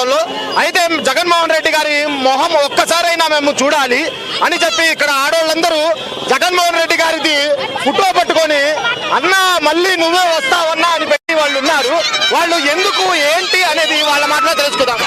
ప్రాంతంలో. అయితే జగన్మోహన్ రెడ్డి గారి మొహం ఒక్కసారైనా మేము చూడాలి అని చెప్పి ఇక్కడ ఆడవాళ్ళందరూ జగన్మోహన్ రెడ్డి గారిది ఫుటో పట్టుకొని అన్న మళ్ళీ నువ్వే వస్తావన్నా అని పెట్టి వాళ్ళు ఉన్నారు. వాళ్ళు ఎందుకు ఏంటి అనేది వాళ్ళ మాటలో తెలుసుకుందాం.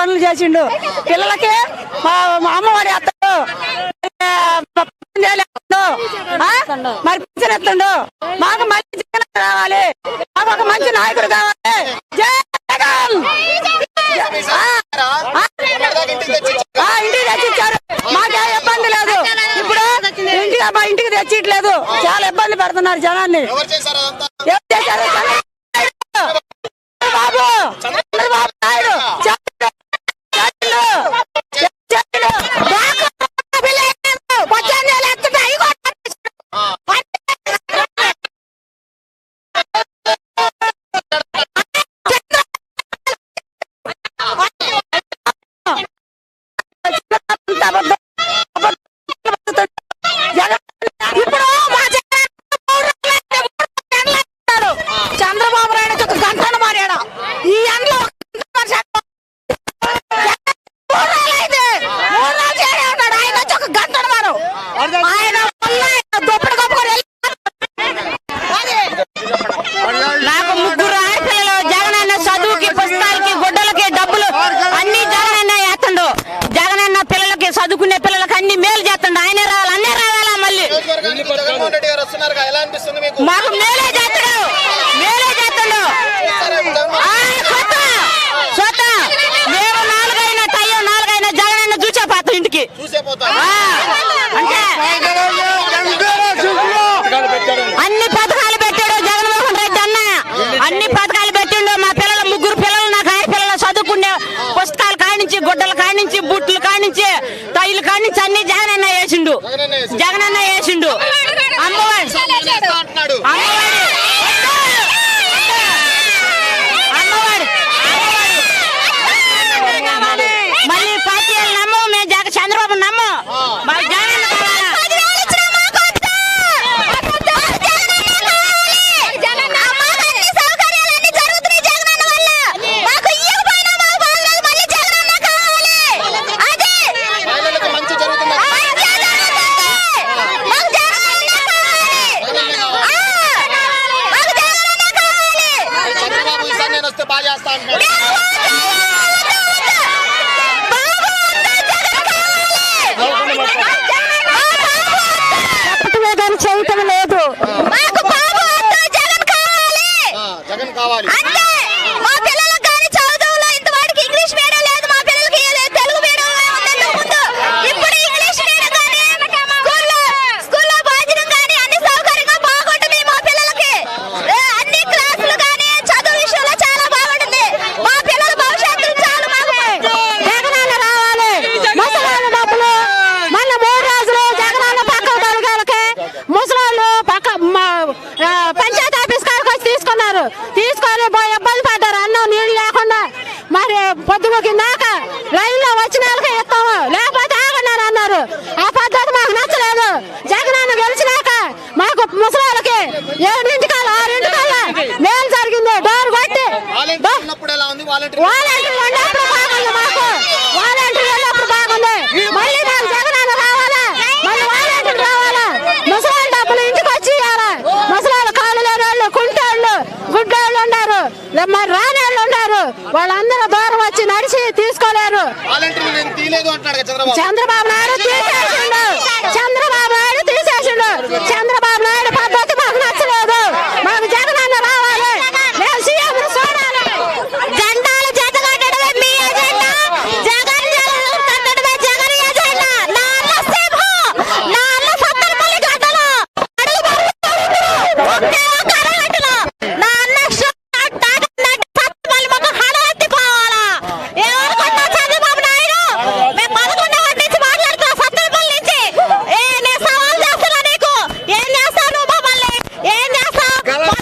పనులు చేసిండు. పిల్లలకి మా అమ్మవారి అత్తడు మరి పింఛన్ ఎత్తుండు మాకు మంచి రావాలి మాకు ఒక మంచి నాయకుడు కావాలి. ఇంటికి తెచ్చిచ్చారు. మాకే ఇబ్బంది లేదు. ఇప్పుడు ఇంటికి మా ఇంటికి తెచ్చిట్లేదు చాలా ఇబ్బంది పెడుతున్నారు జనాన్ని. బాబు చంద్రబాబు. నాయుడు. चलो మాకు? మేలే చేస్తాడు. మేలే చేస్తాడు. కొత్త. చూసే పోతాం ఇంటికి. అన్ని పథకాలు పెట్టాడు జగన్మోహన్ రెడ్డి అన్న. అన్ని పథకాలు పెట్టిండు. మా పిల్లలు ముగ్గురు పిల్లలు నా కాయ పిల్లలు చదువుకునే పుస్తకాలు కానించి గుడ్డలు కానించి బుట్లు కానించి తైలు కానించి అన్ని జగనన్న వేసిండు. జగనన్న వేసిండు. ಮಾಡು ఆ పద్ధతి మాకు నచ్చలేదు. జగనన్న గెలిచినాక మాకు ముసలి వాళ్ళకి ఏడింటి కాల ఆరింటి కాల మేలు జరిగింది. డోర్ కొట్టి వాలంటీర్ చంద్రబాబు. నాయుడు 严加操。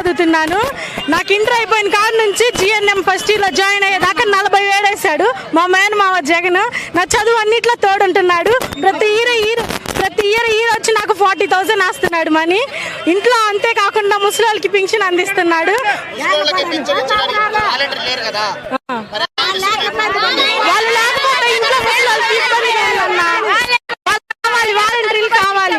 చదువుతున్నాను నాకు ఇంటర్ అయిపోయిన కాడ నుంచి జిఎన్ఎం ఫస్ట్ ఇయర్లో జాయిన్ అయ్యేదాకా నలభై వేడేశాడు మా మేన మామ జగన్. నా చదువు అన్నిట్లో తోడుంటున్నాడు. ప్రతి ఇయర్ ఇయర్ ప్రతి ఇయర్ ఇయర్ వచ్చి నాకు ఫార్టీ థౌసండ్ వస్తున్నాడు మనీ. ఇంట్లో అంతేకాకుండా ముసలి పింఛన్ అందిస్తున్నాడు. వాళ్ళు వాలంటీర్లు కావాలి.